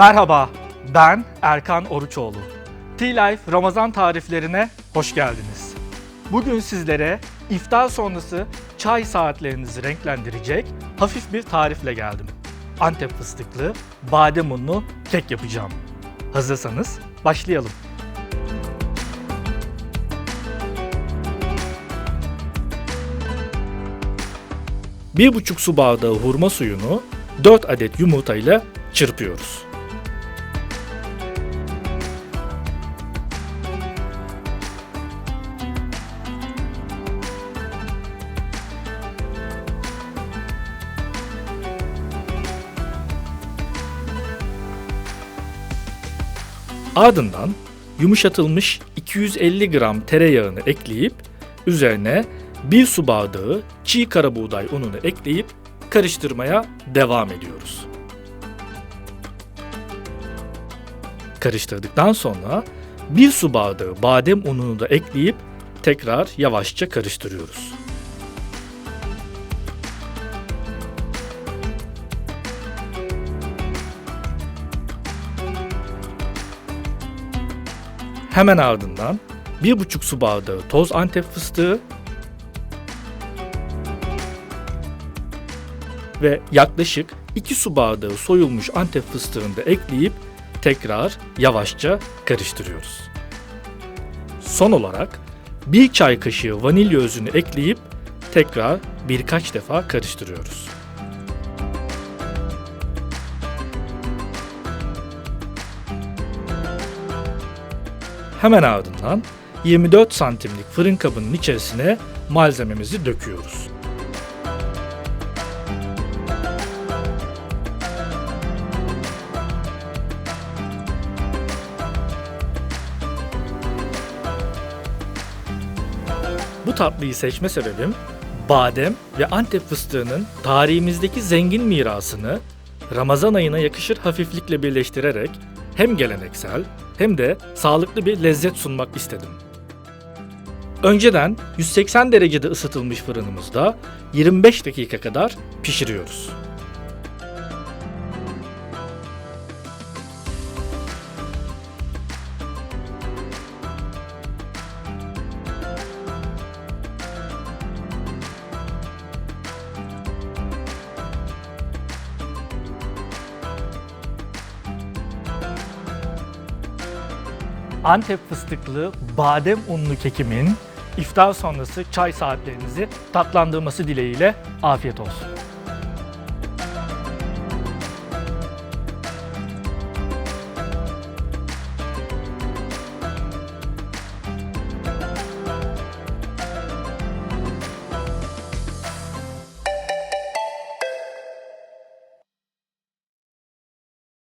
Merhaba, ben Erkan Oruçoğlu. T-Life Ramazan tariflerine hoş geldiniz. Bugün sizlere iftar sonrası çay saatlerinizi renklendirecek hafif bir tarifle geldim. Antep fıstıklı, badem unlu kek yapacağım. Hazırsanız başlayalım. Bir buçuk su bardağı hurma suyunu 4 adet yumurta ile çırpıyoruz. Ardından yumuşatılmış 250 gram tereyağını ekleyip üzerine 1 su bardağı çiğ karabuğday ununu ekleyip karıştırmaya devam ediyoruz. Karıştırdıktan sonra 1 su bardağı badem ununu da ekleyip tekrar yavaşça karıştırıyoruz. Hemen ardından 1,5 su bardağı toz antep fıstığı ve yaklaşık 2 su bardağı soyulmuş antep fıstığını da ekleyip tekrar yavaşça karıştırıyoruz. Son olarak 1 çay kaşığı vanilya özünü ekleyip tekrar birkaç defa karıştırıyoruz. Hemen ardından 24 santimlik fırın kabının içerisine malzememizi döküyoruz. Bu tatlıyı seçme sebebim badem ve antep fıstığının tarihimizdeki zengin mirasını Ramazan ayına yakışır hafiflikle birleştirerek hem geleneksel hem de sağlıklı bir lezzet sunmak istedim. Önceden 180 derecede ısıtılmış fırınımızda 25 dakika kadar pişiriyoruz. Antep fıstıklı badem unlu kekimin iftar sonrası çay saatlerinizi tatlandırması dileğiyle afiyet olsun.